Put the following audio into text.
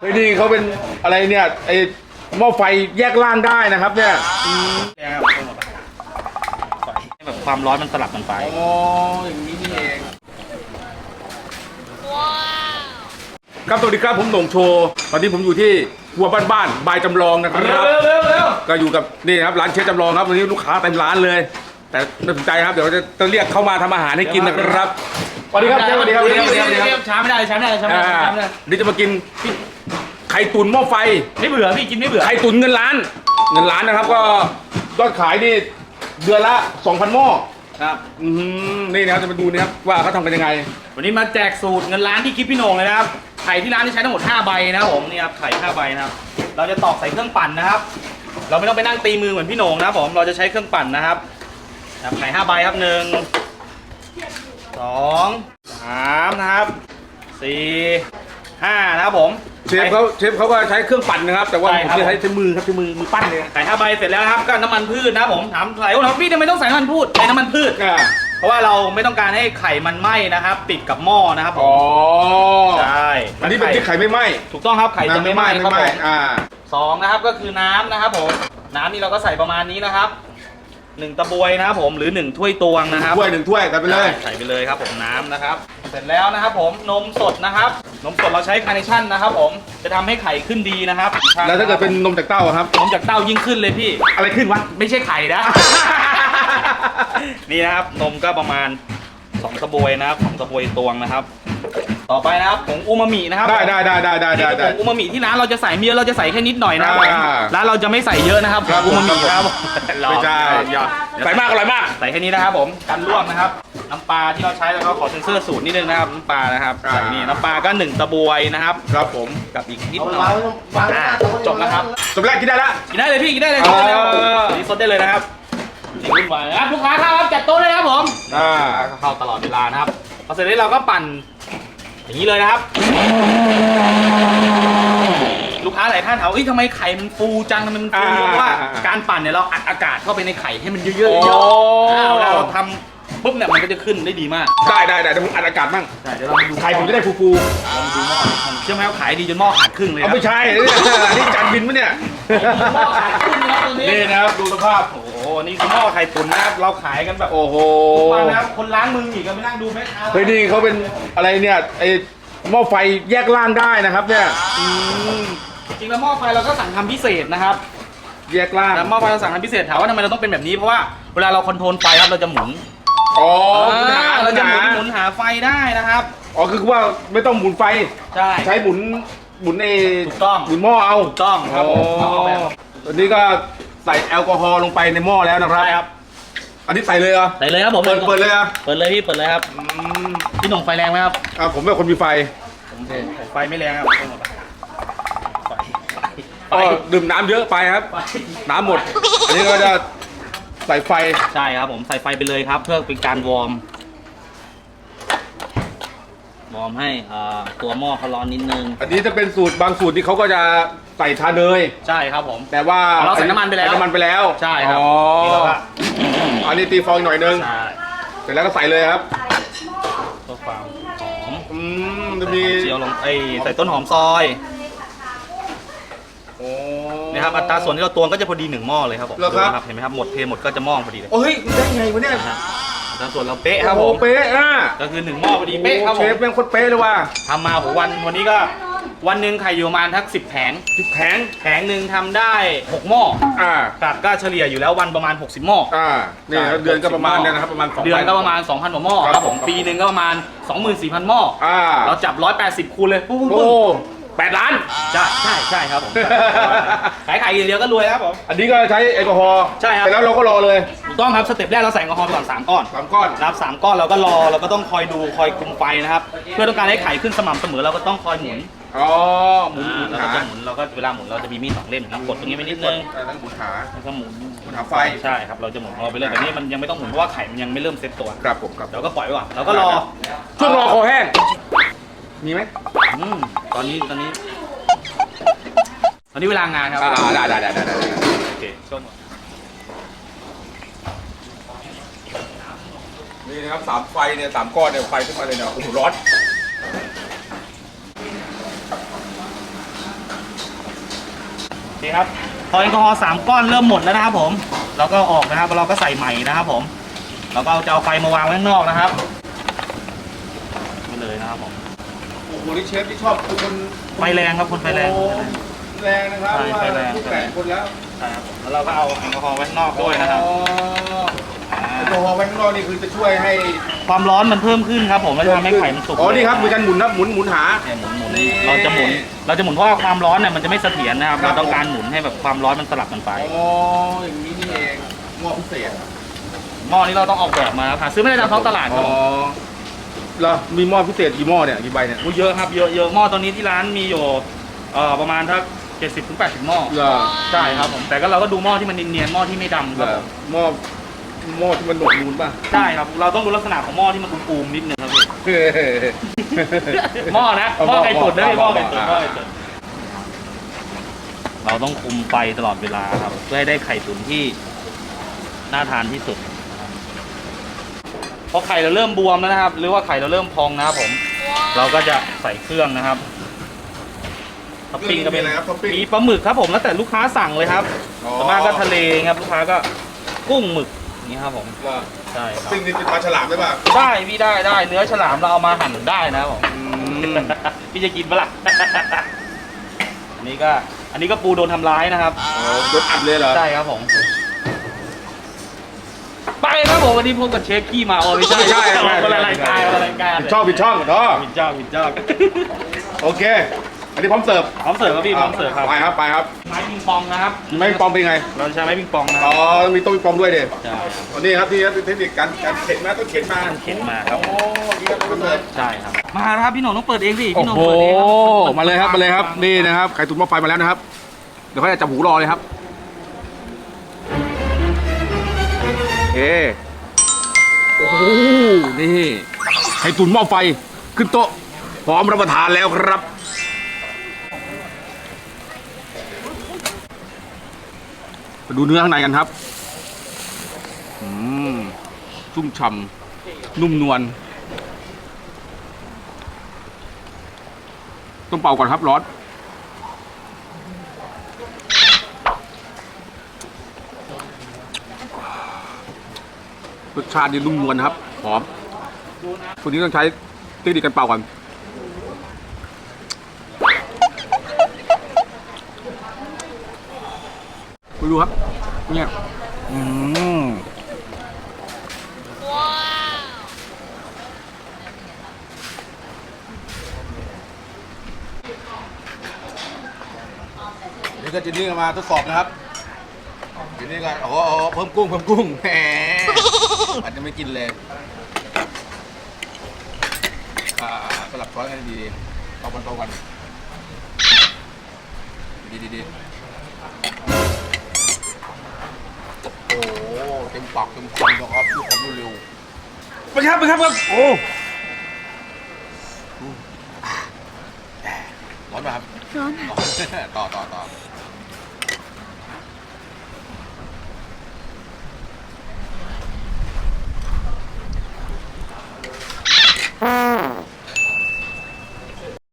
เฮ้ยนี่เขาเป็นอะไรเนี่ยไอหม้อไฟแยกล่างได้นะครับเนี่ยแกครับเพิ่มลงไปปล่อยให้แบบความร้อนมันสลับกันไป อ๋ออย่างนี้นี่เองครับสวัสดีครับผมโหน่งโชว์ตอนนี้ผมอยู่ที่ครัวบ้านๆบายจำลองนะครับเร็วเร็วเร็วก็อยู่กับนี่ครับร้านเชฟจำลองครับวันนี้ลูกค้าเต็มร้านเลย แต่ไม่สนใจครับเดี๋ยวจะจะเรียกเข้ามาทำอาหารให้กินนะครับสวัสดีครับเชฟสวัสดีครับสวัสดีครับสวัสดีครับช้าไม่ได้ช้าไม่ได้ช้าไม่อ่าได้ช้าไม่ได้นี่จะมากิน ไข่ตุ๋นหม้อไฟ ไม่เบื่อพี่กินไม่เบื่อไข่ตุ๋นเงินล้าน เงินล้านนะครับ ก็ยอดขายนี่เดือนละ 2,000หม้อครับ อืมนี่นะครับจะมาดูนะครับว่าเขาทำกันยังไง วันนี้มาแจกสูตรเงินล้านที่คลิปพี่โหน่งเลยนะครับ ไข่ที่ร้านที่ใช้ทั้งหมด 5 ใบนะครับผมนี่ครับไข่5ใบนะครับ เราจะตอกใส่เครื่องปั่นนะครับ เราไม่ต้องไปนั่งตีมือเหมือนพี่โหน่งนะครับผม เราจะใช้เครื่องปั่นนะครับนะครับไข่5ใบครับหนึ่งสองสามนะครับสี่ห้านะครับผม เชฟเขาเชฟเขาก็ใช้เครื่องปั่นนะครับ แต่ว่าใช่ผมครับ จะใช้ใช้มือครับใช้มือมือปั้นเลยไข่ห้าใบเสร็จแล้วนะครับก็น้ำมันพืชนะครับผมถามหลายคนถามว่าพี่ทำไมต้องใส่น้ำมันพืชใส่น้ำมันพืช อ่าเพราะว่าเราไม่ต้องการให้ไข่มันไหม้นะครับ ติดกับหม้อนะครับผอ๋อมใช่อันนี้เป็นที่ไข่ไม่ไหม้ถูกต้องครับไข่จะไม่ไหม้ครับผมอ่าสองนะครับก็คือน้ำนะครับผมน้ำนี่เราก็ใส่ประมาณนี้นะครับหนึ่งตะบวยนะครับผมหรือหนึ่งถ้วยตวงนะครับ ถ้วยหนึ่งถ้วยแต่ไปเลย ใส่ไปเลยครับผมน้ำนะครับ เสร็จแล้วนะครับผมนมสดนะครับ นมสดเราใช้คาร์เนชั่นนะครับผม จะทำให้ไข่ขึ้นดีนะครับแล้วถ้าเกิดเป็นนมจากเต้าอะครับ นมจากเต้ายิ่งขึ้นเลยพี่ อะไรขึ้นวะ ไม่ใช่ไข่นะ นี่นะครับนมก็ประมาณ2ตะบวยนะครับสองตะบวยตวงนะครับ ต่อไปนะครับผงอูมามินะครับได้ได้ได้ได้ได้นี่ได้คือได้ผงอูมามิที่ร้านเราจะใส่เมียเราจะใส่แค่นิดหน่อยนะครับอ่าร้านเราจะไม่ใส่เยอะนะครับครับผงอูมามินะครับไม่ใช่หยอกใส่มากอร่อยมาก ใส่แค่นี้นะครับผมกันลวกนะครับ น้ำปลาที่เราใช้แล้วก็ขอเซ็นเซอร์สูตรนิดนึงนะครับน้ำปลานะครับอ่าใส่นี่น้ำปลาก็หนึ่งตะบวยนะครับครับผมกับอีกนิดหน่อยอ่าจบแล้วครับจบแล้วกินได้ละกินได้เลยพี่กินได้เลยอ่ากินได้เลยครับนี่สดได้เลยนะครับนี่วุ่นวายนะครับลูกค้าเข้าครับจัดโต๊ะเลยนะครับผมอ่าเข้าตลอดเวลานะครับพอเสร็จแล้วเราก็ปั่นอย่างนี้เลยนะครับ ลูกค้าหลายท่านถามว่าเอ้ยทำไมไข่มันฟูจังทำไมมันฟูเยอะเพราะว่าการปั่นเนี่ยเราอัดอากาศเข้าไปในไข่ให้มันเยอะๆเยอะโอ้ๆอ่าเวลาเราทำ ปุ๊บเนี่ยมันก็จะขึ้นได้ดีมากได้ได้ได้เดี๋ยวผมอัดอากาศบ้างใช่เดี๋ยวเรามาดูไข่ผมจะได้ฟูลองดูหม้อเชื่อไหมว่าขายดีจนหม้อขาดครึ่งๆเลยเอานะไม่ใช่เนี่ยนี่จานบินปะเนี่ย หม้อขาดครึ่งนะครับตัวนี้นี่นะครับดูสภาพ โอ้โหนี่คือหม้อไข่ตุ๋นนะครับเราขายกันแบบโอ้โหทุกวันนะครับคนล้างมืออีกก็ไปนั่งดูแม่ค้าเฮ้ยนี่เขาเป็นอะไรเนี่ยไอหม้อไฟแยกล่างได้นะครับเนี่ย อืมจริงๆแล้วหม้อไฟเราก็สั่งทำพิเศษนะครับ แยกล่าง แต่หม้อไฟเราสั่งทำพิเศษถามว่าทำไมเราต้องเป็นแบบนี้เพราะว่าเวลาเราคอนโทรลไฟครับเราจะหมุน อ๋ออ่าคุเราณจะหาหมุนหมุนหาไฟได้นะครับ อ๋อคือว่าไม่ต้องหมุนไฟ ใช่ ใช้หมุนหมุนเอถูกต้อง หมุนหม้อเอาถูกต้องครับผมอ๋อเอาแบบตอนนี้ก็ใส่แอลกอฮอล์ลงไปในหม้อแล้วนะครับ ใช่ครับ อันนี้ใส่เลยเหรอใส่เลยครับผมเปิดเปิดเลยเหรอะเปิดเลยพี่เปิดเลยครับพี่หน่งไฟแรงไหมครับอ่าผมเป็นคนมีไฟผมไฟไม่แรงครับเพิ่มเข้าไปไฟก็ดื่มน้ำเยอะไปครับไฟน้ำหมด อันนี้ก็จะ ใส่ไฟใช่ครับผมใส่ไฟไปเลยครับเพื่อเป็นการวอร์มวอร์มให้อ่าตัวหม้อเขาร้อนนิดนึงอันนี้จะเป็นสูตรบางสูตรที่เขาก็จะใส่ชาเนยใช่ครับผม แต่ว่าเราใส่น้ำมันไปแล้วใส่น้ำมันไปแล้วใช่ครับอ๋อนี่เราก็ อันนี้ตีฟองอีกหน่อยนึงใช่เสร็จแล้วก็ใส่เลยครับเพื่อความหอมอืมจะมีเจียวลงไอยใส่ต้นหอมซอยโอ้ นะครับอัตราส่วนที่เราตวงก็จะพอดีหนึ่งหม้อเลยครับผมเหรอครับ ดูนะเห็นไหมครับหมดเทหมดก็จะหม้อพอดีเลยโอ้ยได้ไงวะเนี่ยนะครับอัตราส่วนเราเป๊ะครับผโอ้มโหเป๊ะอะก็คือหนึ่งหม้อพอดีเป๊ะครับผเชมฟแม่งโคตรเป๊ะเลยว่ะทำมาโหวันวันนี้ก็วันหนึ่งไข่อยู่ประมาณทักสิบแผงสิบแผงแผงหนึ่งทำได้หกหม้ออ่า กับก็เฉลี่ยอยู่แล้ววันประมาณ 60หม้อ อ่า นี่ครับเดือนก็ประมาณเนี่ยนะครับประมาณสอง เดือนก็พัประมาณ 2,000กว่าหม้อครับครับผม ผมปีหนึ่งก็ประมาณ 24,000หม้ออ่า เราจับ 180 คูณเลยปุ๊บปุ๊บโอ้ปุ๊บ แปดล้าน ใช่ใช่ใช่ครับผมขายไข่อย่างเดียวก็รวยแล้วครับผม อันนี้ก็ใช้แอลกอฮอล์ใช่ครับ เสร็จแล้วเราก็รอเลยถูกต้องครับสเต็ปแรกเราใส่แอลกอฮอล์ไปก่อน3ก้อน สามก้อน นะครับสามก้อนเราก็รอเราก็ต้องคอยดูคอยคุมไฟนะครับ เพื่อต้องการให้ไข่ขึ้นสม่ำเสมอเราก็ต้องคอยหมุนอ๋อ หมุนหมุนเราหาก็จะหมุนเราก็เวลาหมุนเราจะมีมีดสองเล่มนะครับกดตรงนี้ไว้นิดนึงอ่าแล้วก็หมุนหา แล้วก็หมุนหมุนหาไฟ ใช่ครับเราจะหมุนของเราไปเรื่อยแต่นี่มันยังไม่ต้องหมุนเพราะว่าไข่มันยังไม่เริ่มเซ็ตตัวครับผมครับ เราก็ปล่อยไว้ก่อนเราก็รอช่วงรอคอแห้ง มีไหมอืมตอนนี้ตอนนี้ ตอนนี้เวลางานครับอ่าได้ได้ได้ได้ได้โอเคช่วงนี่นะครับสามไฟเนี่ยสามก้อนเนี่ยไฟขึ้นมาเลยเนี่ยโอ้โหร้อนเคครับพอแอลกอฮอล์สามก้อนเริ่มหมดแล้วนะครับผม เราก็ออกนะครับเราก็ใส่ใหม่นะครับผม เราก็เอาจะเอาไฟมาวางไว้ข้างนอกนะครับไปเลยนะครับผม โอ้โหนี่เชฟที่ชอบคือคนไฟแรงครับคนไฟแรงโอ้แรงนะครับใช่ไฟแรง ทุกแปดคนแล้วใช่ครับผมแล้วเราก็เอาแอลกอฮอล์ไว้ข้างนอกด้วยนะครับอ๋อแอลกอฮอล์ไว้ข้างนอกนี่คือจะช่วยให้ความร้อนมันเพิ่มขึ้นครับผมแล้วจะทำให้ไข่มันสุกอ๋อนี่ครับมีการหมุนนะหมุนหมุนหา เนี่ยหมุนหมุนนี่เราจะหมุน เราจะหมุนเพราะว่าความร้อนเนี่ยมันจะไม่เสถียรนะครับ ครัเราบต้องการหมุนให้แบบความร้อนมันสลับกันไป อ๋ออย่างนี้นี่เองหม้อพิเศษหม้อนี้เราต้องออกแบบมาครับหาซื้อไม่ได้ตามท้องตลาดคอ๋รับอผ มแล้วมีหม้อพิเศษกี่หม้อเนี่ยกี่ใบเนี่ยโอ้เยอะครับเยอะเยอะหม้อตอนนี้ที่ร้านมีอยู่เอ่อประมาณถ้าเจ็ดสิบถึงแปดสิบหม้อเหรอใช่ครับผมแต่ก็เราก็ดูหม้อที่มันเนียนๆหม้อที่ไม่ดำเหครรับอผมหม้อหม้อที่มันหนวดนูนป่ะ ใช่ครับเราต้องดูลักษณะของหม้อที่มันอูมๆนิดนึงครับพี่ หม้อนะหม้อไก่ตุ๋นนะพี่หม้อไก่ตุ๋นหม้อไก่ตุ๋นเราต้องคุมไฟตลอดเวลาครับ เพื่อให้ได้ไข่ตุ๋นที่น่าทานที่สุด พอไข่เราเริ่มบวมแล้วนะครับ หรือว่าไข่เราเริ่มพองนะครับผม เราก็จะใส่เครื่องนะครับท็อปปิ้งก็เป็นมีอะไรครับท็อปปิ้ง มีปลาหมึกครับผมแล้วแต่ลูกค้าสั่งเลยครับอ๋อส่วนมากก็ทะเลครับลูกค้าก็กุ้งหมึกอย่างนี้ครับผมเหรอใช่ครับ ปิ้งนี่เป็นปลาฉลามได้ป่ะได้พี่ได้ได้เนื้อฉลามเราเอามาหั่นได้นะครับผมอืมพี่จะกินปะล่ะ อันนี้ก็อันนี้ก็ปูโดนทำร้ายนะครับอ๋อโดนอัดเลยเหรอใช่ครับผม ไปครับผมวันนี้พบกับเชฟขี้เมาไม่ใช่ใช่ใช่ คนละรายการคนละรายการผิดช่องผิดช่องเนาะผิดช่องผิดช่องโอเค อันนี้พร้อมเสิร์ฟพร้อมเสิร์ฟครับพี่พร้อมเสิร์ฟครับไปครับไปครับไม้ปิงปองนะครับไม่ปองเป็นไง เราใช้ไม้ปิงปองนะคอ๋รัอบมีโต๊ะมีปองด้วยเด็ใช่วันนี้ครับที่เทคนิคการการเข็นมาต้องเข็นมาเข็นมาครับ โอ้ดีครับเสิร์ฟ ใช่ครับ มาแล้วครับพี่หนุ่มต้องเปิดเองสิโอ้พี่หนุ่มโห เปิดเองครับมาเลยครับ มาเลยครับ นี่นะครับ ไข่ตุ๋นหม้อไฟมาแล้วนะครับ เดี๋ยวเขาจะจับหูรอเลยครับ โอเคโอ้โหนี่ไข่ตุ๋นหม้อไฟขึ้นโต๊ะพร้อมรับประทานแล้วครับ มาดูเนื้อข้างในกันครับอืมชุ่มฉ่ำนุ่มนวลต้องเป่าก่อนครับร้อน รสชาตินี่นุ่มนวลนะครับหอมตัวนี้ต้องใช้เทคนิคการเป่าก่อนไปดูครับเนี่ยอืมนี่ก็จินนี่มาทดสอบนะครับจินนี่ก็โอ้โหเพิ่มกุ้งเพิ่มกุ้งแหม อาจจะไม่กินเลย อ่าสลับช้อนกันดีๆเอากันเอากันดีดีดีโอ้โหเต็มปากเต็มคำนะครับด้วยความรวดเร็วไปครับไปครับครับโอ้ร้อนไหมครับร้อนต่อต่อต่อ